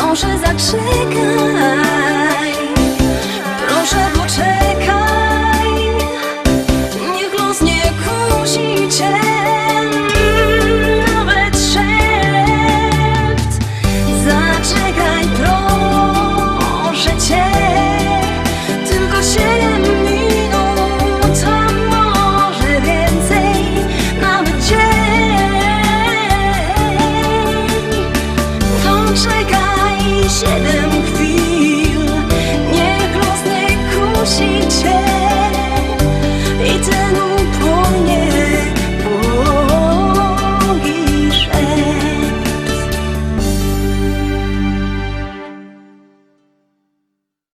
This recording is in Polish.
Proszę zaczekaj siebie